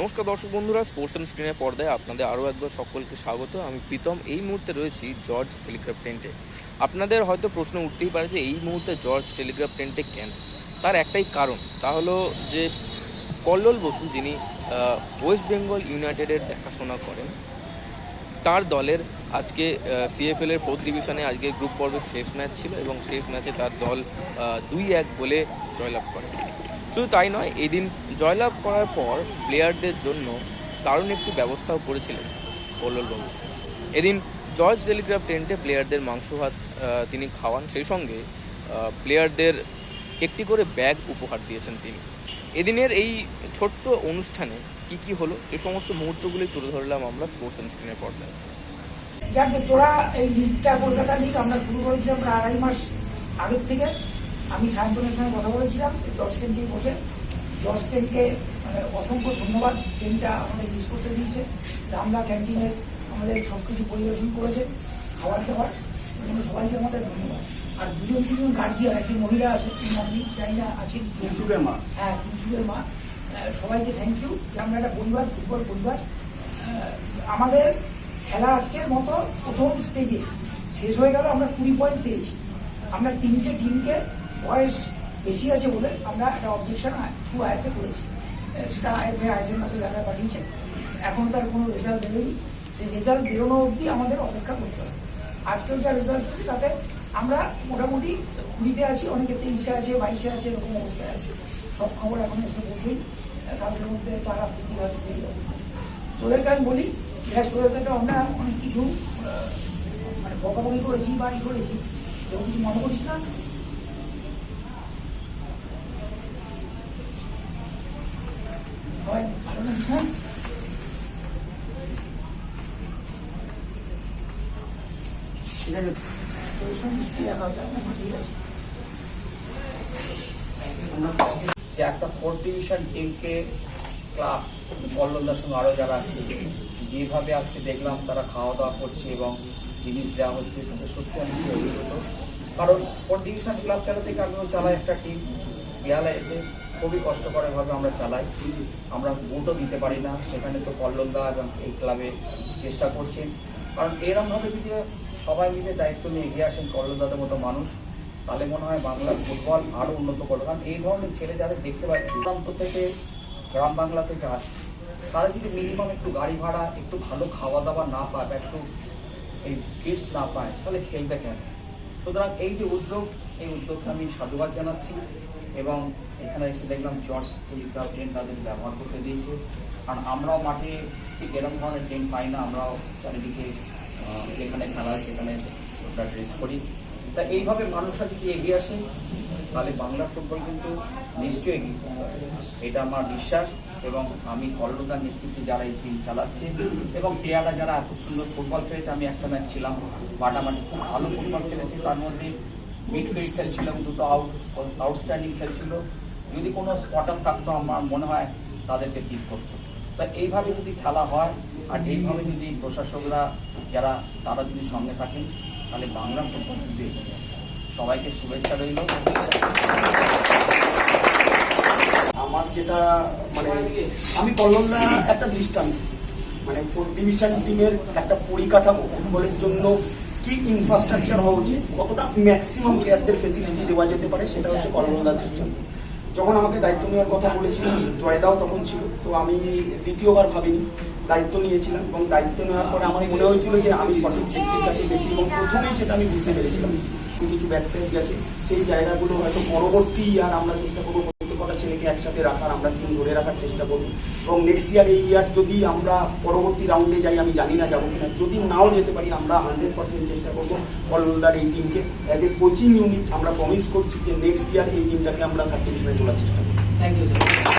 নমস্কার দর্শক বন্ধুরা স্পোর্টস অ্যান্ড স্ক্রিনের পর্দায় আপনাদের আরও একবার সকলকে স্বাগত। আমি প্রীতম। এই মুহূর্তে রয়েছি জর্জ টেলিগ্রাফ টেন্টে আপনাদের হয়তো প্রশ্ন উঠতেই পারে যে, এই মুহূর্তে জর্জ টেলিগ্রাফ টেন্টে কেন? তার একটাই কারণ, তা হলো যে, কল্লোল বসু যিনি ওয়েস্ট বেঙ্গল ইউনাইটেডের দেখাশোনা করেন, তার দলের আজকে সিএফএল এর ফোর্থ ডিভিশনে আজকে গ্রুপ পর্বের শেষ ম্যাচ ছিল এবং শেষ ম্যাচে তার দল দুই এক বলে জয়লাভ করে। শুধু তাই নয়, এদিন জয়লাভ করার পর প্লেয়ারদের জন্য দারুণ একটি ব্যবস্থাও করেছিলেন কল্লোলবাবু এদিন জর্জ টেলিগ্রাফ টেন্টে প্লেয়ারদের মাংস ভাত তিনি খাওয়ান। সেই সঙ্গে প্লেয়ারদের একটি করে ব্যাগ উপহার দিয়েছেন তিনি। এদিনের এই ছোট্ট অনুষ্ঠানে কি কি হলো, সে সমস্ত মুহূর্তগুলি তুলে ধরলাম আমরা স্পোর্টস অ্যান্ড স্ক্রিনের পর্দায়। তোরা এই লিগটা কলকাতা লিগ আমরা শুরু করেছিলাম আড়াই মাস আগের থেকে। আমি সায়ন্তনের সঙ্গে কথা বলেছিলাম জর্জ টেনকে বসে জর্জ টেনকে মানে অসংখ্য ধন্যবাদ ট্রেনটা আমাদের ইউজ করতে দিয়েছে। রামলা ক্যান্টিনে আমাদের সব কিছু পরিবেশন করেছে খাবার দাবার জন্য সবাইকে আমাদের ধন্যবাদ। আর দুজন তিনজন গার্জিয়ান একটি মহিলা আছে তিনি আপনি জানি না। আছেন ইনসুকের মা। হ্যাঁ কুনসুরের মা। সবাইকে থ্যাংক ইউ যে আমরা একটা পরিবার ফুটবল পরিবার। আমাদের খেলা আজকের মতো প্রথম স্টেজে শেষ হয়ে গেল আমরা কুড়ি পয়েন্ট পেয়েছি। আমরা তিনটে টিমকে বয়স বেশি আছে বলে আমরা একটা অবজেকশন থ্রু আইএফএ করেছি। সেটা আইএফএ আইএফের মতো জায়গায় পাঠিয়েছে, এখন তার কোনো রেজাল্ট বেরোয়নি। সেই রেজাল্ট বেরোনো অবধি আমাদের অপেক্ষা করতে হবে। আজকেও যা রেজাল্ট হচ্ছে তাতে আমরা মোটামুটি কুড়িতে আছি, অনেকে তেইশে আছে, বাইশে আছে, এরকম অবস্থায় আছে। সব খবর এখন এসে পৌঁছই কালকের মধ্যে তারা হয়তো পেয়ে যাবে তোদেরকে আমি বলি, দেখ তোদেরকে তো আমরা অনেক কিছু মানে বকাবকি করেছি বা ই করেছি। কেউ কিছু মনে করিস না হয় ভালো লাগিস না ঠিক আছে যে একটা ফোর্থ ডিভিশন টিমকে ক্লাব কল্লোলদার সঙ্গে আরও যারা আছে, যেভাবে আজকে দেখলাম তারা খাওয়া দাওয়া করছে এবং জিনিস দেওয়া হচ্ছে তাদের সত্যি আমি অভিভূত। কারণ ফোর্থ ডিভিশন ক্লাব চালাতে আমিও চালাই একটা টিম বিয়ালা এসে খুবই কষ্টকরভাবে আমরা চালাই। আমরা ভোটও দিতে পারি না, সেখানে তো কল্লোলদা এবং এই ক্লাবে চেষ্টা করছেন কারণ এরমভাবে যদি সবাই মিলে দায়িত্ব নিয়ে এগিয়ে আসেন কল্লোলদাদের মতো মানুষ, তাহলে মনে হয় বাংলার ফুটবল আরও উন্নত করবে। কারণ এই ধরনের ছেলে যাদের দেখতে পাচ্ছি প্রান্ত থেকে, গ্রাম বাংলা থেকে আসে তারা যদি মিনিমাম একটু গাড়ি ভাড়া, একটু ভালো খাওয়া দাওয়া না পায় বা একটু এই কিডস না পায়, তাহলে খেলবে কেন? সুতরাং এই যে উদ্যোগ, এই উদ্যোগকে আমি সাধুবাদ জানাচ্ছি। এবং এখানে এসে দেখলাম জর্জ টেলিগ্রাফ ট্রেন তাদের ব্যবহার করতে দিয়েছে কারণ আমরাও মাঠে ঠিক এরকম ধরনের ট্রেন পাই না, আমরাও চারিদিকে যেখানে খেলা সেখানে ওটা ড্রেস করি তা এইভাবে মানুষরা যদি এগিয়ে আসে, তাহলে বাংলা ফুটবল কিন্তু নিশ্চয়ই এগিয়ে। এটা আমার বিশ্বাস এবং আমি কল্লোদার নেতৃত্বে যারা এই টিম চালাচ্ছে এবং প্লেয়াররা যারা এত সুন্দর ফুটবল খেলেছে, আমি একটা ম্যাচ ছিলাম, বাটামাটি খুব ভালো ফুটবল খেলেছে, তার মধ্যে মিডফিল্ড খেলছিলাম, দুটো আউট আউটস্ট্যান্ডিং খেলছিল। যদি কোনো স্পটার থাকতো, আমার মনে হয় তাদেরকে পিক করতো। তা এইভাবে যদি খেলা হয়, আর এইভাবে যদি প্রশাসকরা যারা, তারা যদি সঙ্গে থাকেন, তাহলে বাংলা ফুটবল সবাইকে শুভেচ্ছা রইল। আমার যেটা মানে আমি কল্লোলদা একটা দৃষ্টান্ত। মানে ফোর্থ ডিভিশন টিমের একটা পরিকাঠামো ফুটবলের জন্য কি ইনফ্রাস্ট্রাকচার হওয়া উচিত, কতটা ম্যাক্সিমাম প্লেয়ারদের ফেসিলিটি দেওয়া যেতে পারে সেটা হচ্ছে কল্লোলদার দৃষ্টান্ত। যখন আমাকে দায়িত্ব নেওয়ার কথা বলেছিলেন, জয়দাও তখন ছিল, তো আমি দ্বিতীয়বার ভাবিনি, দায়িত্ব নিয়েছিলাম এবং দায়িত্ব নেওয়ার পরে আমার মনে হয়েছিল যে আমি সঠিক ব্যক্তির কাছে গেছি এবং প্রথমেই সেটা আমি বুঝতে পেরেছিলাম। কিছু ব্যাক গেছে সেই জায়গাগুলো হয়তো পরবর্তী আর আমরা চেষ্টা করব ছেলেকে একসাথে রাখার, আমরা টিম ধরে রাখার চেষ্টা করব। এবং নেক্সট ইয়ার এই ইয়ার যদি আমরা পরবর্তী রাউন্ডে যাই, আমি জানি না যাব কিনা, যদি নাও যেতে পারি, আমরা হান্ড্রেড পার্সেন্ট চেষ্টা করব অলরাউন্ডার এই টিমকে অ্যাজ এ কোচিং ইউনিট আমরা প্রমিস করছি যে নেক্সট ইয়ার এই টিমটাকে আমরা থার্টি তোলার চেষ্টা করব। Thank you sir